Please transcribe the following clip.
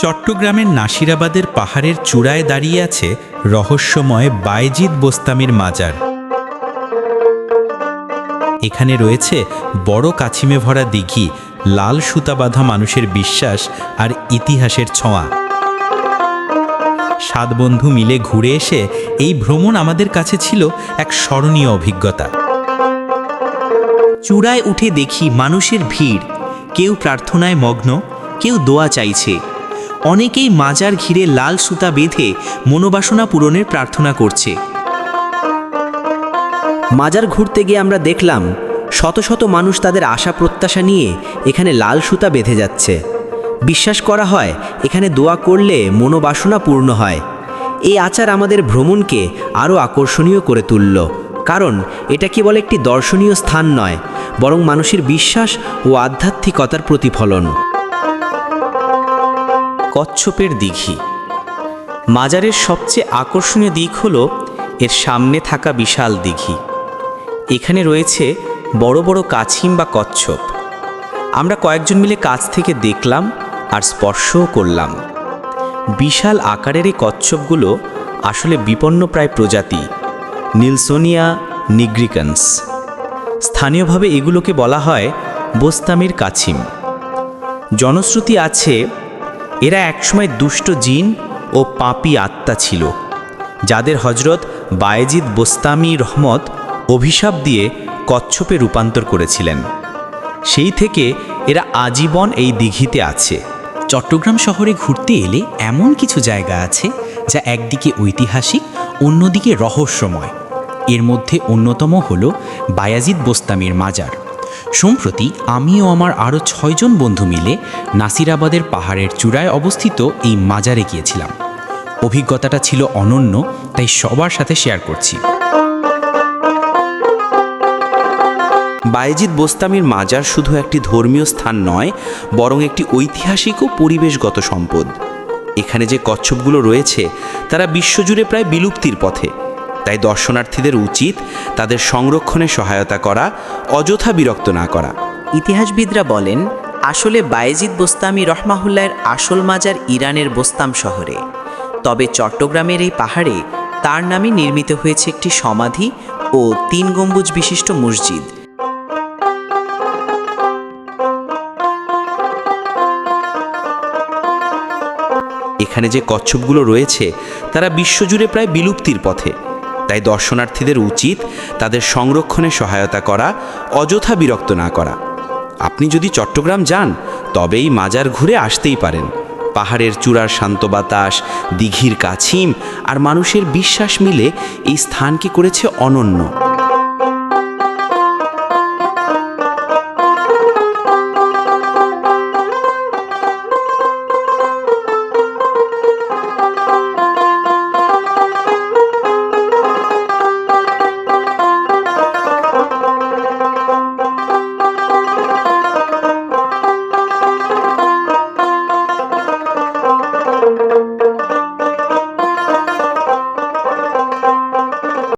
চট্টগ্রামের নাসিরাবাদের পাহাড়ের চূড়ায় দাঁড়িয়ে আছে রহস্যময় বাইজিদ বোস্তামির মাজার। এখানে রয়েছে বড় কাছিমে ভরা দিঘি, লাল সুতা বাঁধা মানুষের বিশ্বাস আর ইতিহাসের ছোঁয়া। সাত বন্ধু মিলে ঘুরে এসে এই ভ্রমণ আমাদের কাছে ছিল এক স্মরণীয় অভিজ্ঞতা। চূড়ায় উঠে দেখি মানুষের ভিড়। কেউ প্রার্থনায় মগ্ন, কেউ দোয়া চাইছে। অনেকেই মাজার ঘিরে লাল সুতা বেঁধে মনোবাসনা পূরণের প্রার্থনা করছে। মাজার ঘুরতে গিয়ে আমরা দেখলাম, শত শত মানুষ তাদের আশা প্রত্যাশা নিয়ে এখানে লাল সুতা বেঁধে যাচ্ছে। বিশ্বাস করা হয়, এখানে দোয়া করলে মনোবাসনা পূর্ণ হয়। এই আচার আমাদের ভ্রমণকে আরও আকর্ষণীয় করে তুলল। কারণ এটা কেবল একটি দর্শনীয় স্থান নয়, বরং মানুষের বিশ্বাস ও আধ্যাত্মিকতার প্রতিফলন। কচ্ছপের দিঘি। মাজারের সবচেয়ে আকর্ষণীয় দিক হল এর সামনে থাকা বিশাল দিঘি। এখানে রয়েছে বড় বড় কাছিম বা কচ্ছপ। আমরা কয়েকজন মিলে কাছ থেকে দেখলাম আর স্পর্শও করলাম। বিশাল আকারের এই কচ্ছপগুলো আসলে বিপন্নপ্রায় প্রজাতি, নিলসোনিয়া নিগ্রিকান্স। স্থানীয়ভাবে এগুলোকে বলা হয় বোস্তামির কাছিম। জনশ্রুতি আছে এরা একসময় দুষ্ট জিন ও পাপি আত্মা ছিল, যাদের হজরত বায়েজিদ বোস্তামি রহমত অভিশাপ দিয়ে কচ্ছপে রূপান্তর করেছিলেন। সেই থেকে এরা আজীবন এই দিঘিতে আছে। চট্টগ্রাম শহরে ঘুরতে এলে এমন কিছু জায়গা আছে যা একদিকে ঐতিহাসিক, অন্যদিকে রহস্যময়। এর মধ্যে অন্যতম হল বায়াজিদ বোস্তামির মাজার। সম্প্রতি আমি ও আমার আরও ছয়জন বন্ধু মিলে নাসিরাবাদের পাহাড়ের চূড়ায় অবস্থিত এই মাজারে গিয়েছিলাম। অভিজ্ঞতাটা ছিল অনন্য, তাই সবার সাথে শেয়ার করছি। বায়েজিদ বোস্তামির মাজার শুধু একটি ধর্মীয় স্থান নয়, বরং একটি ঐতিহাসিক ও পরিবেশগত সম্পদ। এখানে যে কচ্ছপগুলো রয়েছে, তারা বিশ্বজুড়ে প্রায় বিলুপ্তির পথে। তাই দর্শনার্থীদের উচিত তাদের সংরক্ষণে সহায়তা করা, অযথা বিরক্ত না করা। ইতিহাসবিদরা বলেন, আসলে বায়েজিদ বোস্তামি রহমাহুল্লাহের আসল মাজার ইরানের বোস্তাম শহরে। তবে চট্টগ্রামের এই পাহাড়ে তার নামে নির্মিত হয়েছে একটি সমাধি ও তিন গম্বুজ বিশিষ্ট মসজিদ। এখানে যে কচ্ছপগুলো রয়েছে, তারা বিশ্বজুড়ে প্রায় বিলুপ্তির পথে। তাই দর্শনার্থীদের উচিত তাদের সংরক্ষণে সহায়তা করা, অযথা বিরক্ত না করা। আপনি যদি চট্টগ্রাম যান, তবেই মাজার ঘুরে আসতেই পারেন। পাহাড়ের চূড়ার শান্ত বাতাস, দিঘির কাছিম আর মানুষের বিশ্বাস মিলে এই স্থানকে করেছে অনন্য।